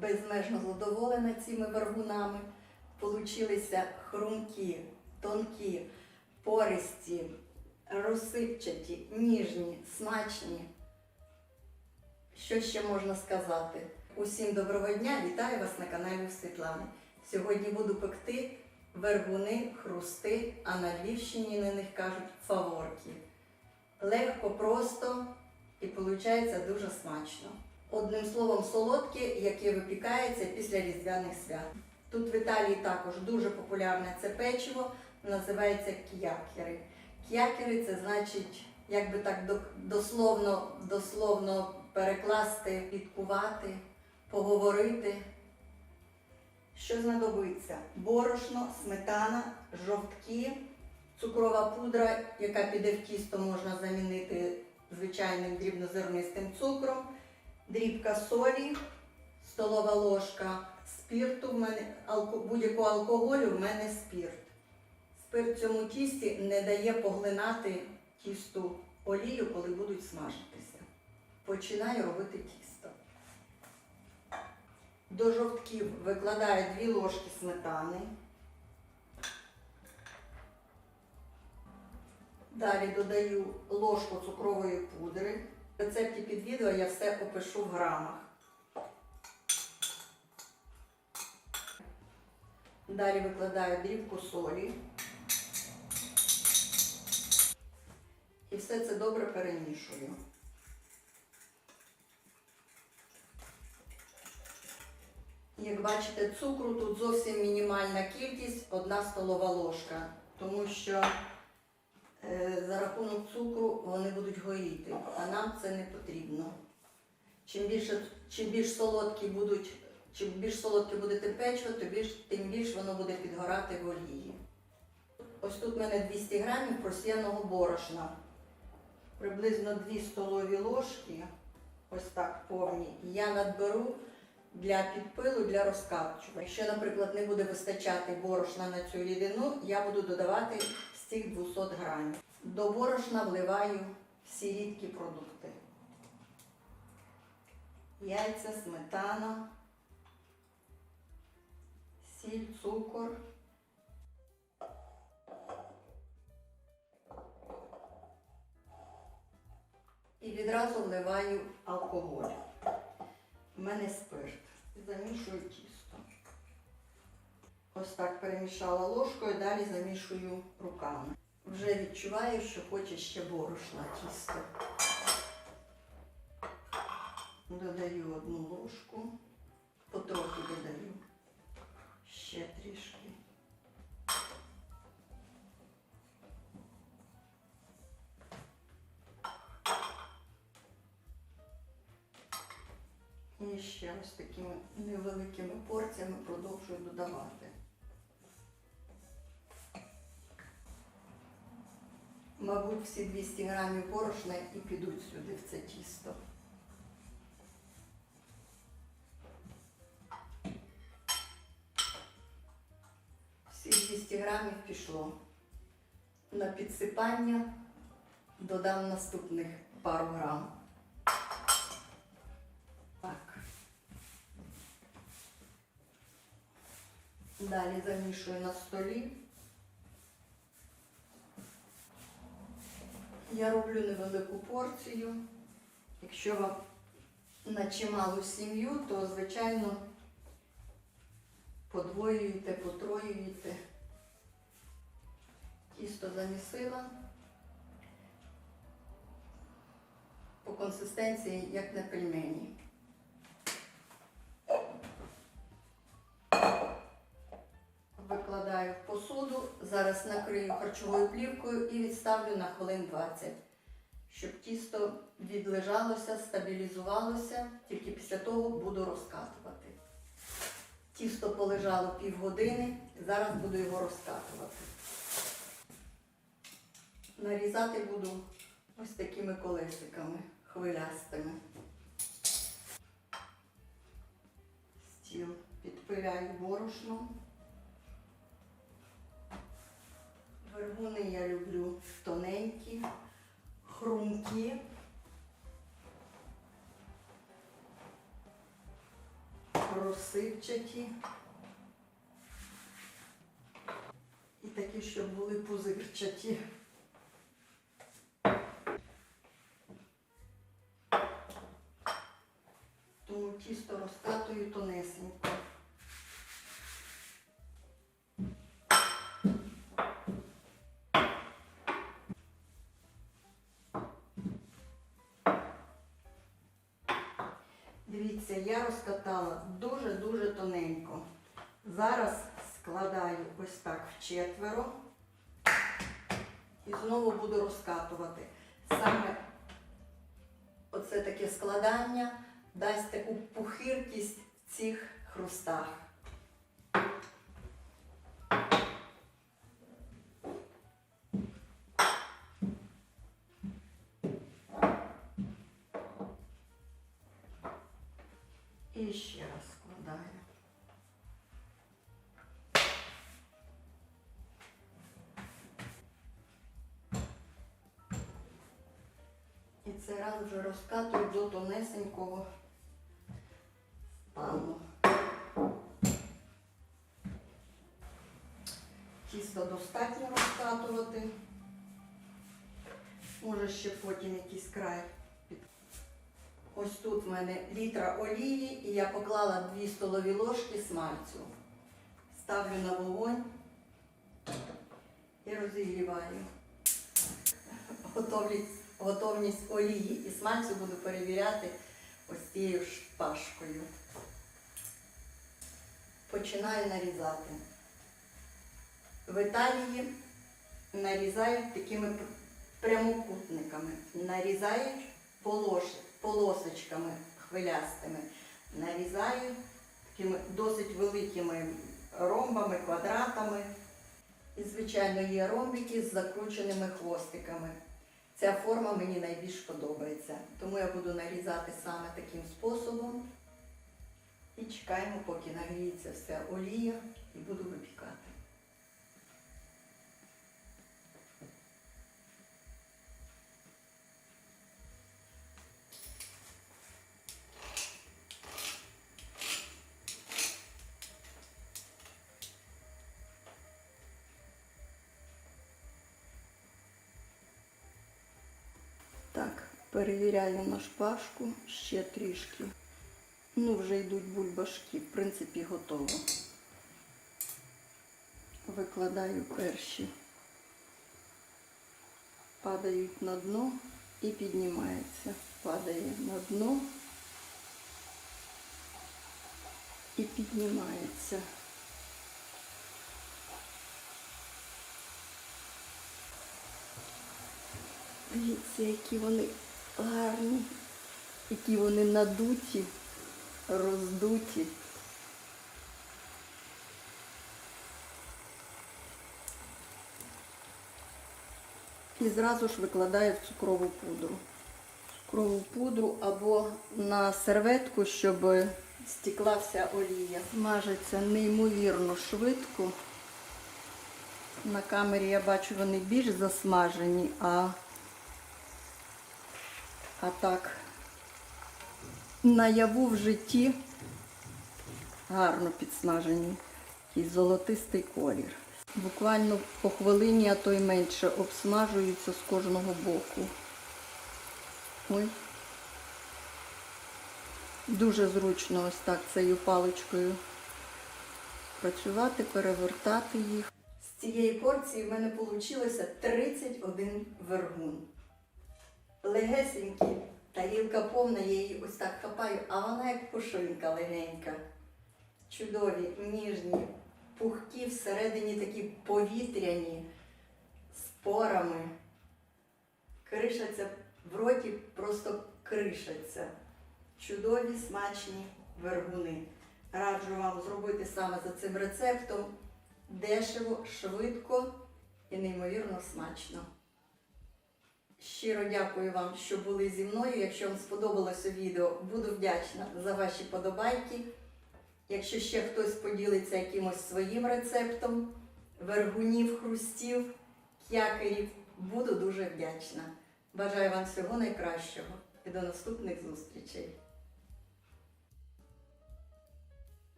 безмежно задоволена цими вергунами. Получилися хрумкі, тонкі, пористі, розсипчаті, ніжні, смачні. Що ще можна сказати? Усім доброго дня! Вітаю вас на каналі Світлани. Сьогодні буду пекти вергуни, хрусти, а на Львівщині на них кажуть фаворки. Легко, просто і виходить дуже смачно. Одним словом, солодке, яке випікається після різдвяних свят. Тут в Італії також дуже популярне це печиво, називається к'якери. К'якери це значить, як би так дословно, дословно перекласти, підкувати, поговорити. Що знадобиться? Борошно, сметана, жовтки, цукрова пудра, яка піде в тісто, можна замінити звичайним дрібнозернистим цукром, дрібка солі, столова ложка мене будь-якого алкоголю в мене. Спирт в цьому тісті не дає поглинати тісту олію, коли будуть смажитися. Починаю робити тісто. До жовтків викладаю 2 ложки сметани. Далі додаю ложку цукрової пудри. Рецепті під відео я все опишу в грамах. Далі викладаю дрібку солі. І все це добре перемішую. Як бачите, цукру тут зовсім мінімальна кількість, одна столова ложка, тому що за рахунок цукру вони будуть горіти, а нам це не потрібно. Чим більше, чим більш солодкі будуть, чим більш солодке буде те печиво, то більш, тим більш воно буде підгорати в олії. Ось тут в мене 200 грамів просіяного борошна. Приблизно 2 столові ложки, ось так повні, я надберу для підпилу, для розкапчування. Якщо, наприклад, не буде вистачати борошна на цю рідину, я буду додавати цих 200 грамів. До борошна вливаю всі рідкі продукти. Яйця, сметана, сіль, цукор. І відразу вливаю алкоголь. У мене спирт. Замішую тісто. Ось так перемішала ложкою, далі замішую руками. Вже відчуваю, що хоче ще борошна тісто. Додаю одну ложку, потрохи додаю. Ще трішки. І ще ось такими невеликими порціями продовжую додавати. Мабуть, всі 200 грамів борошна і підуть сюди в це тісто. Всі 200 грамів пішло. На підсипання додам наступних пару грам. Так. Далі замішую на столі. Я роблю невелику порцію. Якщо вам на чималу сім'ю, то, звичайно, подвоюєте, потроюєте. Тісто замісила. По консистенції, як на пельмені. Зараз накрию харчовою плівкою і відставлю на хвилин 20, щоб тісто відлежалося, стабілізувалося, тільки після того буду розкатувати. Тісто полежало півгодини, зараз буду його розкатувати. Нарізати буду ось такими колесиками хвилястими. Стіл підпиляю борошном. Вергуни я люблю тоненькі, хрумкі, розсипчаті. І такі, щоб були пузирчаті. Тому тісто розкатую тонесенько. Розкатала дуже-дуже тоненько. Зараз складаю ось так в четверо і знову буду розкатувати. Саме оце таке складання дасть таку пухиркість в цих хрустах. І цей раз вже розкатую до тонесенького стану. Тісто достатньо розкатувати. Може ще потім якийсь край. Ось тут в мене літра олії і я поклала 2 столові ложки смальцю. Ставлю на вогонь і розігріваю. Готовність, готовність олії і смальцю буду перевіряти ось цією шпажкою. Починаю нарізати. В Італії нарізають такими прямокутниками, нарізають полосочками хвилястими, нарізають такими досить великими ромбами, квадратами. І, звичайно, є ромбики з закрученими хвостиками. Ця форма мені найбільш подобається. Тому я буду нарізати саме таким способом. І чекаємо, поки нагріється вся олія і буду випікати. Так, перевіряю на шпажку ще трішки. Ну, вже йдуть бульбашки, в принципі, готово. Викладаю перші. Падають на дно і піднімається. Падає на дно і піднімається. Дивіться, які вони гарні, які вони надуті, роздуті. І зразу ж викладаю в цукрову пудру. Цукрову пудру або на серветку, щоб стекла вся олія. Смажиться неймовірно швидко. На камері я бачу, вони більш засмажені, а, а так наяву в житті гарно підсмажені. І золотистий колір. Буквально по хвилині, а то й менше, обсмажуються з кожного боку. Ой. Дуже зручно ось так цією паличкою працювати, перевертати їх. З цієї порції в мене вийшло 31 вергун. Легесенькі, тарілка повна, я її ось так хапаю, а вона як пушинка легенька. Чудові, ніжні, пухкі, всередині такі повітряні, з порами. Кришаться в роті, просто кришаться. Чудові, смачні вергуни. Раджу вам зробити саме за цим рецептом. Дешево, швидко і неймовірно смачно. Щиро дякую вам, що були зі мною. Якщо вам сподобалося відео, буду вдячна за ваші подобайки. Якщо ще хтось поділиться якимось своїм рецептом, вергунів, хрустів, к'якерів, буду дуже вдячна. Бажаю вам всього найкращого і до наступних зустрічей!